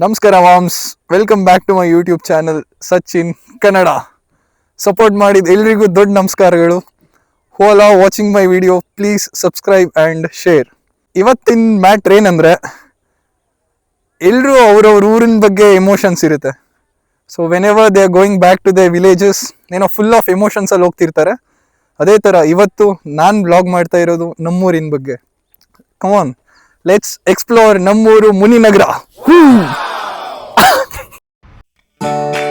ನಮಸ್ಕಾರ worms. Welcome back to my YouTube channel Sachin Kannada support ಮಾಡಿದ ಎಲ್ರಿಗೂ ದೊಡ್ಡ ನಮಸ್ಕಾರಗಳು. ಹೋಲಾ watching my video please subscribe and share ಇವತ್ತಿನ ಮ್ಯಾಟ್ರ್ ಏನಂದರೆ ಎಲ್ಲರೂ ಅವ್ರವ್ರ ಊರಿನ ಬಗ್ಗೆ ಎಮೋಷನ್ಸ್ ಇರುತ್ತೆ. So whenever they are going back to they villages ಏನೋ ಫುಲ್ ಆಫ್ ಎಮೋಷನ್ಸಲ್ಲಿ ಹೋಗ್ತಿರ್ತಾರೆ. ಅದೇ ಥರ ಇವತ್ತು ನಾನು ಬ್ಲಾಗ್ ಮಾಡ್ತಾ ಇರೋದು ನಮ್ಮೂರಿನ ಬಗ್ಗೆ. ಕಮಾನ್ ಲೆಟ್ಸ್ ಎಕ್ಸ್ಪ್ಲೋರ್ ನಮ್ಮೂರು Muninagara. Thank you.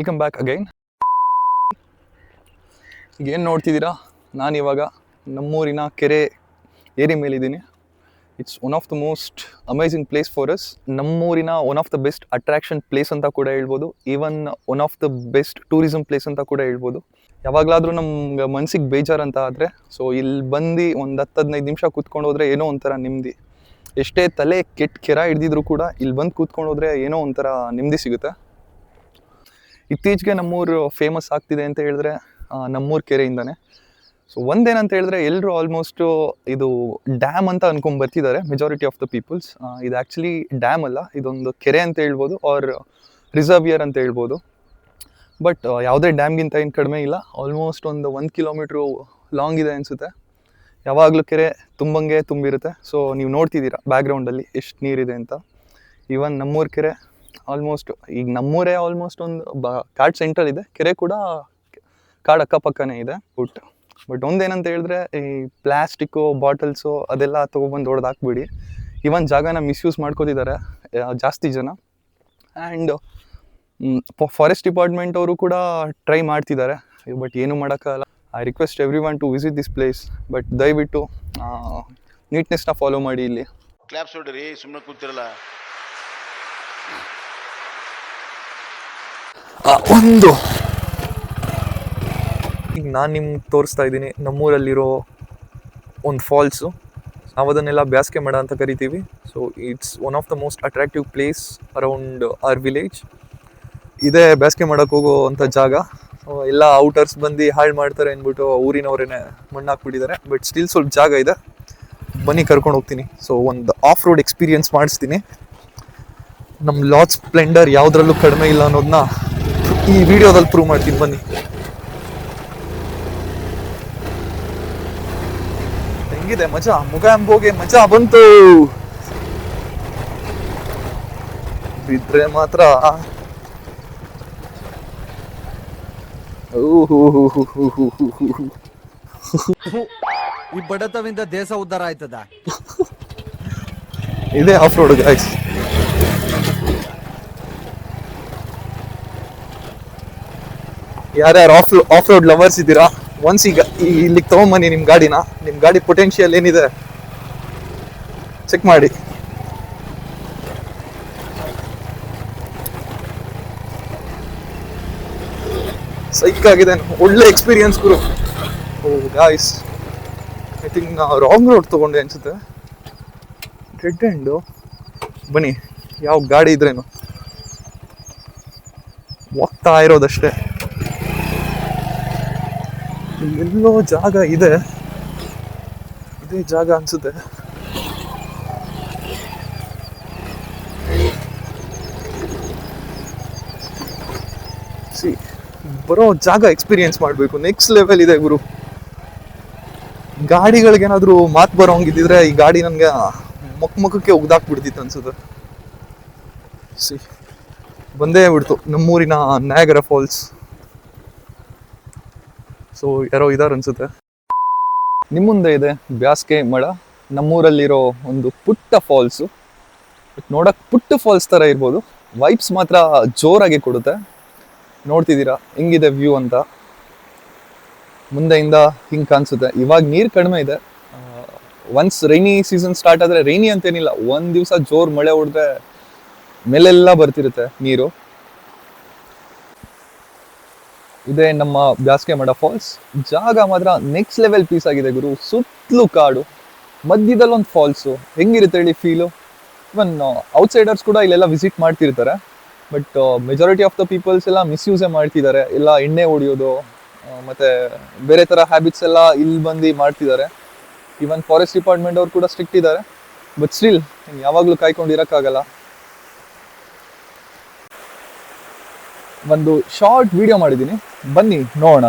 Welcome back again ಈಗ ಏನು ನೋಡ್ತಿದ್ದೀರಾ? ಇವಾಗ ನಮ್ಮೂರಿನ ಕೆರೆ ಏರಿ ಮೇಲಿದ್ದೀನಿ. It's one of the most amazing place for us ನಮ್ಮೂರಿನ one of the best attraction place ಅಂತ ಕೂಡ ಹೇಳ್ಬೋದು. Even one of the best tourism place ಅಂತ ಕೂಡ ಹೇಳ್ಬೋದು. ಯಾವಾಗಲಾದರೂ ನಮ್ಗೆ ಮನ್ಸಿಗೆ ಬೇಜಾರು ಅಂತ ಆದರೆ ಸೊ ಇಲ್ಲಿ ಬಂದು ಒಂದು ಹತ್ತು ಹದಿನೈದು ನಿಮಿಷ ಕೂತ್ಕೊಂಡು ಹೋದ್ರೆ ಏನೋ ಒಂಥರ ನೆಮ್ಮದಿ. ಎಷ್ಟೇ ತಲೆ ಕೆಟ್ಟ ಕೆರ ಹಿಡ್ದಿದ್ರು ಕೂಡ ಇಲ್ಲಿ ಬಂದು ಕೂತ್ಕೊಂಡು ಹೋದ್ರೆ ಏನೋ ಒಂಥರ ನೆಮ್ಮದಿ ಸಿಗುತ್ತೆ. ಇತ್ತೀಚೆಗೆ ನಮ್ಮೂರು ಫೇಮಸ್ ಆಗ್ತಿದೆ ಅಂತ ಹೇಳಿದ್ರೆ ನಮ್ಮೂರು ಕೆರೆಯಿಂದಾನೆ. ಸೊ ಒಂದೇನಂತ ಹೇಳಿದ್ರೆ ಎಲ್ಲರೂ ಆಲ್ಮೋಸ್ಟು ಇದು ಡ್ಯಾಮ್ ಅಂತ ಅನ್ಕೊಂಡ್ ಬರ್ತಿದ್ದಾರೆ ಮೆಜಾರಿಟಿ ಆಫ್ ದ ಪೀಪಲ್ಸ್ ಇದು ಆ್ಯಕ್ಚುಲಿ ಡ್ಯಾಮ್ ಅಲ್ಲ, ಇದೊಂದು ಕೆರೆ ಅಂತ ಹೇಳ್ಬೋದು ಆರ್ ರಿಸರ್ವಿಯರ್ ಅಂತ ಹೇಳ್ಬೋದು. ಬಟ್ ಯಾವುದೇ ಡ್ಯಾಮ್ಗಿಂತ ಏನು ಕಡಿಮೆ ಇಲ್ಲ ಆಲ್ಮೋಸ್ಟ್ ಒಂದು ಒಂದು ಕಿಲೋಮೀಟ್ರು ಲಾಂಗ್ ಇದೆ ಅನಿಸುತ್ತೆ. ಯಾವಾಗಲೂ ಕೆರೆ ತುಂಬಂಗೆ ತುಂಬಿರುತ್ತೆ. ಸೊ ನೀವು ನೋಡ್ತಿದ್ದೀರಾ ಬ್ಯಾಕ್ಗ್ರೌಂಡಲ್ಲಿ ಎಷ್ಟು ನೀರಿದೆ ಅಂತ. ಈವನ್ ನಮ್ಮೂರು ಕೆರೆ ಆಲ್ಮೋಸ್ಟ್ ಈಗ ನಮ್ಮೂರೇ ಆಲ್ಮೋಸ್ಟ್ ಒಂದು ಬ, ಕಾಡ್ ಸೆಂಟ್ರಲ್ ಇದೆ, ಕೆರೆ ಕೂಡ ಕಾಡು ಅಕ್ಕಪಕ್ಕನೇ ಇದೆ ಬಟ್ ಬಟ್ ಒಂದೇನಂತ ಹೇಳಿದ್ರೆ, ಈ ಪ್ಲಾಸ್ಟಿಕ್ಕು ಬಾಟಲ್ಸು ಅದೆಲ್ಲ ತೊಗೊಬಂದು ಹೊಡೆದಾಕ್ಬಿಡಿ ಇವನ್ ಜಾಗನ ಮಿಸ್ಯೂಸ್ ಮಾಡ್ಕೋತಿದ್ದಾರೆ ಜಾಸ್ತಿ ಜನ. ಆ್ಯಂಡ್ ಫಾರೆಸ್ಟ್ ಡಿಪಾರ್ಟ್ಮೆಂಟ್ ಅವರು ಕೂಡ ಟ್ರೈ ಮಾಡ್ತಿದ್ದಾರೆ ಬಟ್ ಏನು ಮಾಡೋಕ್ಕಾಗಲ್ಲ I request every one to visit this place but ದಯವಿಟ್ಟು ನೀಟ್ನೆಸ್ನ ಫಾಲೋ ಮಾಡಿ ಇಲ್ಲಿ. ಕ್ಲಾಪ್ಸ್ ಹೊಡ್ರಿ ಸುಮ್ಮನೆ ಕೂತಿರಲ್ಲ. ಒಂದು. ಈಗ ನಾನು ನಿಮ್ಗೆ ತೋರಿಸ್ತಾ ಇದ್ದೀನಿ, ನಮ್ಮೂರಲ್ಲಿರೋ ಒಂದು ಫಾಲ್ಸು ನಾವು ಅದನ್ನೆಲ್ಲ ಬ್ಯಾಸ್ಗೆ ಮಡ ಅಂತ ಕರಿತೀವಿ. So it's one of the most attractive place around our village ಇದೇ ಬ್ಯಾಸ್ಗೆ ಮಾಡಕ್ಕೆ ಹೋಗೋ ಅಂಥ ಜಾಗ. ಎಲ್ಲ ಔಟರ್ಸ್ ಬಂದು ಹಾಳು ಮಾಡ್ತಾರೆ ಅಂದ್ಬಿಟ್ಟು ಊರಿನವರೇನೆ ಮಣ್ಣು ಹಾಕ್ಬಿಟ್ಟಿದ್ದಾರೆ ಬಟ್ ಸ್ಟಿಲ್ ಸ್ವಲ್ಪ ಜಾಗ ಇದೆ. ಬನ್ನಿ ಕರ್ಕೊಂಡು ಹೋಗ್ತೀನಿ. ಸೊ ಒಂದು ಆಫ್ ರೋಡ್ ಎಕ್ಸ್ಪೀರಿಯನ್ಸ್ ಮಾಡಿಸ್ತೀನಿ. ನಮ್ಮ ಲಾಡ್ ಸ್ಪ್ಲೆಂಡರ್ ಯಾವುದ್ರಲ್ಲೂ ಕಡಿಮೆ ಇಲ್ಲ ಅನ್ನೋದನ್ನ ಈ ವಿಡಿಯೋದಲ್ಲಿ ಪ್ರೂವ್ ಮಾಡ್ತೀನಿ ಬನ್ನಿ. ಹೆಂಗಿದೆ ಮಜಾ? ಮುಗ ಎಂಬೋಗೆ ಮಜಾ ಬಂತು. ಬಿದ್ರೆ ಮಾತ್ರ. ಈ ಬಡತವಿಂದ ದೇಶ ಉದ್ಧಾರ ಆಯ್ತದ? ಇದೇ ಆಫ್ ರೋಡ್ ಗಾಯ್ಸ್ ಯಾರ್ಯಾರು ಆಫ್ ಆಫ್ ರೋಡ್ ಲವರ್ಸ್ ಇದ್ದೀರಾ ಒನ್ಸ್ ಈಗ ಇಲ್ಲಿಗೆ ತೊಗೊಂಬನ್ನಿ ನಿಮ್ಮ ಗಾಡಿನ ನಿಮ್ಮ ಗಾಡಿ ಪೊಟೆನ್ಷಿಯಲ್ ಏನಿದೆ ಚೆಕ್ ಮಾಡಿ. ಸೈಕ್ ಆಗಿದೆ, ಒಳ್ಳೆ ಎಕ್ಸ್ಪೀರಿಯನ್ಸ್ ಗುರು. ಓ ಗಾಯ್ಸ್ ಐ ಥಿಂಕ್ ನಾ ರಾಂಗ್ ರೋಡ್ ತಗೊಂಡೆ ಅನ್ಸುತ್ತೆ. ರೆಡ್ ಎಂಡು ಬನ್ನಿ, ಯಾವ ಗಾಡಿ ಇದ್ರೇನು. ಹೋಗ್ತಾ ಇರೋದಷ್ಟೇ. ಎಲ್ಲೋ ಜಾಗ ಇದೆ. ಇದೇ ಜಾಗ ಅನ್ಸುತ್ತೆ. ಸಿ, ಬರೋ ಜಾಗ ಎಕ್ಸ್ಪೀರಿಯನ್ಸ್ ಮಾಡಬೇಕು. ನೆಕ್ಸ್ಟ್ ಲೆವೆಲ್ ಇದೆ ಗುರು. ಗಾಡಿಗಳಿಗೇನಾದರೂ ಮಾತು ಬರೋಂಗಿದ್ದಿದ್ರೆ ಈ ಗಾಡಿ ನನಗೆ ಮುಖ ಮುಖಕ್ಕೆ ಒಗ್ದಾಕ್ಬಿಡ್ತಿತ್ತು ಅನ್ಸುತ್ತೆ. ಸಿ, ಬಂದೇ ಬಿಡ್ತು ನಮ್ಮೂರಿನ ನ್ಯಾಗರ ಫಾಲ್ಸ್ ಸೊ ಯಾರೋ ಇದಾರೆ ಅನ್ಸುತ್ತೆ. ನಿಮ್ಮ ಮುಂದೆ ಇದೆ ಬ್ಯಾಸ್ಗೆ ಮಳ. ನಮ್ಮೂರಲ್ಲಿರೋ ಒಂದು ಪುಟ್ಟ ಫಾಲ್ಸು ನೋಡಕ್ ಪುಟ್ಟ ಫಾಲ್ಸ್ ಥರ ಇರ್ಬೋದು. ವೈಬ್ಸ್ ಮಾತ್ರ ಜೋರಾಗಿ ಕೊಡುತ್ತೆ. ನೋಡ್ತಿದ್ದೀರಾ? ಹೆಂಗಿದೆ ವ್ಯೂ ಅಂತ. ಮುಂದೆಯಿಂದ ಹಿಂಗೆ ಕಾಣಿಸುತ್ತೆ. ಇವಾಗ ನೀರು ಕಡಿಮೆ ಇದೆ. ಒನ್ಸ್ ರೈನಿ ಸೀಸನ್ ಸ್ಟಾರ್ಟ್ ಆದರೆ ರೈನಿ ಅಂತೇನಿಲ್ಲ. ಒಂದು ದಿವಸ ಜೋರು ಮಳೆ ಹೊಡೆದ್ರೆ ಮೇಲೆಲ್ಲ ಬರ್ತಿರುತ್ತೆ ನೀರು. ಇದೇ ನಮ್ಮ ಬ್ಯಾಸ್ಗೆ ಮಡ ಫಾಲ್ಸ್ ಜಾಗ ಮಾತ್ರ ನೆಕ್ಸ್ಟ್ ಲೆವೆಲ್ ಪೀಸ್ ಆಗಿದೆ ಗುರು. ಸುತ್ತಲೂ ಕಾಡು. ಮಧ್ಯದಲ್ಲಿ ಒಂದು ಫಾಲ್ಸು ಹೆಂಗಿರುತ್ತೆ ಹೇಳಿ ಫೀಲು ಇವನ್ ಔಟ್ಸೈಡರ್ಸ್ ಕೂಡ ಇಲ್ಲೆಲ್ಲ ವಿಸಿಟ್ ಮಾಡ್ತಿರ್ತಾರೆ. But majority of the peoples ಎಲ್ಲ ಮಿಸ್ಯೂಸೇ ಮಾಡ್ತಿದ್ದಾರೆ. ಎಲ್ಲ ಎಣ್ಣೆ ಹೊಡಿಯೋದು ಮತ್ತೆ ಬೇರೆ ಥರ ಹ್ಯಾಬಿಟ್ಸ್ ಎಲ್ಲ ಇಲ್ಲಿ ಬಂದು ಮಾಡ್ತಿದ್ದಾರೆ. ಈವನ್ ಫಾರೆಸ್ಟ್ ಡಿಪಾರ್ಟ್ಮೆಂಟ್ ಅವ್ರು ಕೂಡ ಸ್ಟ್ರಿಕ್ಟ್ ಇದ್ದಾರೆ. ಬಟ್ ಸ್ಟಿಲ್ ಯಾವಾಗಲೂ ಕಾಯ್ಕೊಂಡಿರೋಕ್ಕಾಗಲ್ಲ ಒಂದು ಶಾರ್ಟ್ ವಿಡಿಯೋ ಮಾಡಿದ್ದೀನಿ. ಬನ್ನಿ ನೋಡೋಣ.